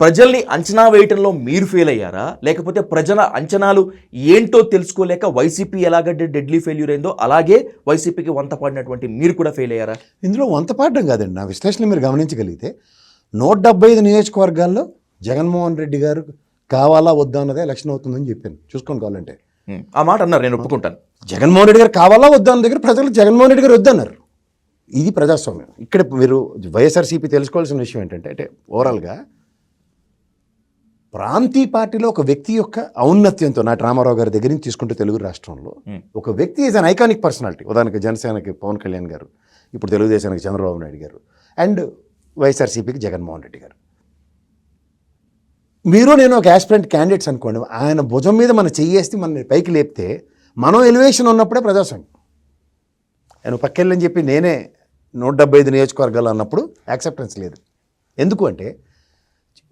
ప్రజల్ని అంచనా వేయటంలో మీరు ఫెయిల్ అయ్యారా? లేకపోతే ప్రజల అంచనాలు ఏంటో తెలుసుకోలేక వైసీపీ ఎలాగ డెడ్లీ ఫెయిల్యూర్ అయిందో అలాగే వైసీపీకి వంత పడినటువంటి మీరు కూడా ఫెయిల్ అయ్యారా? ఇందులో వంత పాడడం కాదండి. నా విశ్లేషణ మీరు గమనించగలిగితే నూట డెబ్బై ఐదు నియోజకవర్గాల్లో జగన్మోహన్ రెడ్డి గారు కావాలా వద్దా అన్నదే ఎలక్షన్ అవుతుందని చెప్పాను. చూసుకోండి కావాలంటే. ఆ మాట అన్నారు. నేను ఒప్పుకుంటాను. జగన్మోహన్ రెడ్డి గారు కావాలా వద్దా అన్న దగ్గర ప్రజలు జగన్మోహన్ రెడ్డి గారు వద్దన్నారు. ఇది ప్రజాస్వామ్యం. ఇక్కడ మీరు వైఎస్ఆర్సీపీ తెలుసుకోవాల్సిన విషయం ఏంటంటే అంటే ఓవరాల్గా ప్రాంతీయ పార్టీలో ఒక వ్యక్తి యొక్క ఔన్నత్యంతో నాటి రామారావు గారి దగ్గర నుంచి తీసుకుంటే తెలుగు రాష్ట్రంలో. ఒక వ్యక్తి ఈజ్ అన్ ఐకానిక్ పర్సనాలిటీ ఉదాహరణకి జనసేనకి పవన్ కళ్యాణ్ గారు ఇప్పుడు తెలుగుదేశానికి చంద్రబాబు నాయుడు గారు అండ్ వైఎస్ఆర్సీపీకి జగన్మోహన్ రెడ్డి గారు. మీరు నేను ఒక ఆస్పిరెంట్ క్యాండిడేట్స్ అనుకోండి ఆయన భుజం మీద మనం చెయ్యేస్తే మన పైకి లేపితే మనం ఎలివేషన్ ఉన్నప్పుడే ప్రజాస్వామ్యం. నేను పక్కెళ్ళని చెప్పి నేనే నూట డెబ్బై ఐదు నియోజకవర్గాలు అన్నప్పుడు యాక్సెప్టెన్స్ లేదు. ఎందుకు అంటే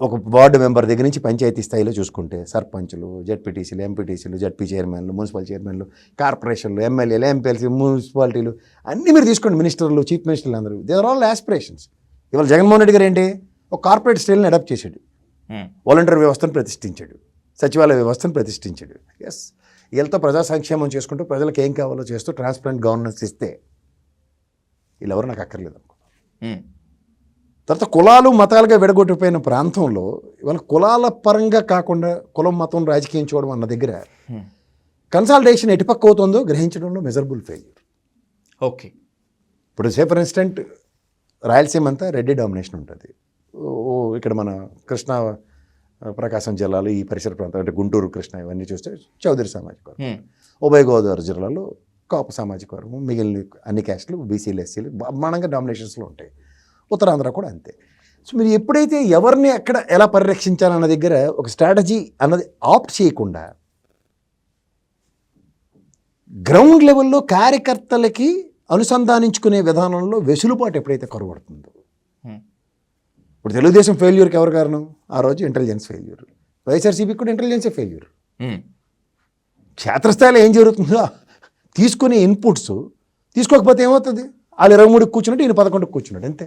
ఒక వార్డు మెంబర్ దగ్గర నుంచి పంచాయతీ స్థాయిలో చూసుకుంటే సర్పంచులు జడ్పీటీసీలు ఎంపీటీసీలు జడ్పీ చైర్మన్లు మున్సిపల్ చైర్మన్లు కార్పొరేషన్లు ఎమ్మెల్యేలు ఎంపీఎల్సీ మున్సిపాలిటీలు అన్నీ మీరు తీసుకోండి మినిస్టర్లు చీఫ్ మినిస్టర్లు అందరూ. దే ఆర్ ఆల్ ఆస్పిరేషన్స్ ఇవాళ జగన్మోహన్ రెడ్డి గారు ఏంటి? ఒక కార్పొరేట్ స్టైల్ని అడాప్ట్ చేశాడు. వాలంటీర్ వ్యవస్థను ప్రతిష్ఠించాడు. సచివాలయ వ్యవస్థను ప్రతిష్ఠించాడు. ఎస్ వీళ్ళతో ప్రజా సంక్షేమం చేసుకుంటూ ప్రజలకు ఏం కావాలో చేస్తూ ట్రాన్స్పరెంట్ గవర్నెన్స్ ఇస్తే వీళ్ళెవరు నాకు అక్కర్లేదు అనుకో ఉమ్, తర్వాత కులాలు మతాలుగా విడగొట్టిపోయిన ప్రాంతంలో ఇవాళ కులాల పరంగా కాకుండా కులం మతం రాజకీయం చూడడం అన్న దగ్గర. కన్సాలిడేషన్ ఎటుపక్క అవుతుందో గ్రహించడంలో మెజరబుల్ ఫెయిల్యూర్ ఓకే ఇప్పుడు సే ఫర్ ఇన్స్టెంట్ రాయలసీమ అంతా రెడ్డి డామినేషన్ ఉంటుంది. ఓ ఇక్కడ మన కృష్ణా ప్రకాశం జిల్లాలో ఈ పరిసర ప్రాంతం అంటే గుంటూరు కృష్ణ ఇవన్నీ చూస్తే చౌదరి సామాజిక వర్గం. ఉమ్, ఉభయ గోదావరి జిల్లాలో కాపు సామాజిక వర్గం మిగిలిన అన్ని క్యాస్టులు బీసీలు ఎస్సీలు బ్రహ్మాండంగా డామినేషన్స్లో ఉంటాయి. ఉత్తరాంధ్ర కూడా అంతే. సో మీరు ఎప్పుడైతే ఎవరిని ఎక్కడ ఎలా పరిరక్షించాలన్న దగ్గర ఒక స్ట్రాటజీ అన్నది ఆప్ట్ చేయకుండా గ్రౌండ్ లెవెల్లో కార్యకర్తలకి అనుసంధానించుకునే విధానంలో వెసులుబాటు ఎప్పుడైతే కరువడుతుందో. ఇప్పుడు తెలుగుదేశం ఫెయిల్యూర్కి ఎవరు కారణం? ఆ రోజు ఇంటెలిజెన్స్ ఫెయిల్యూర్. వైఎస్ఆర్సీపీకి కూడా ఇంటెలిజెన్సే ఫెయిల్యూర్. క్షేత్రస్థాయిలో ఏం జరుగుతుందో తీసుకునే ఇన్పుట్స్ తీసుకోకపోతే ఏమవుతుంది? వాళ్ళు ఇరవై మూడుకి కూర్చున్నట్టు ఈయన పదకొండుకి కూర్చున్నాడు అంతే.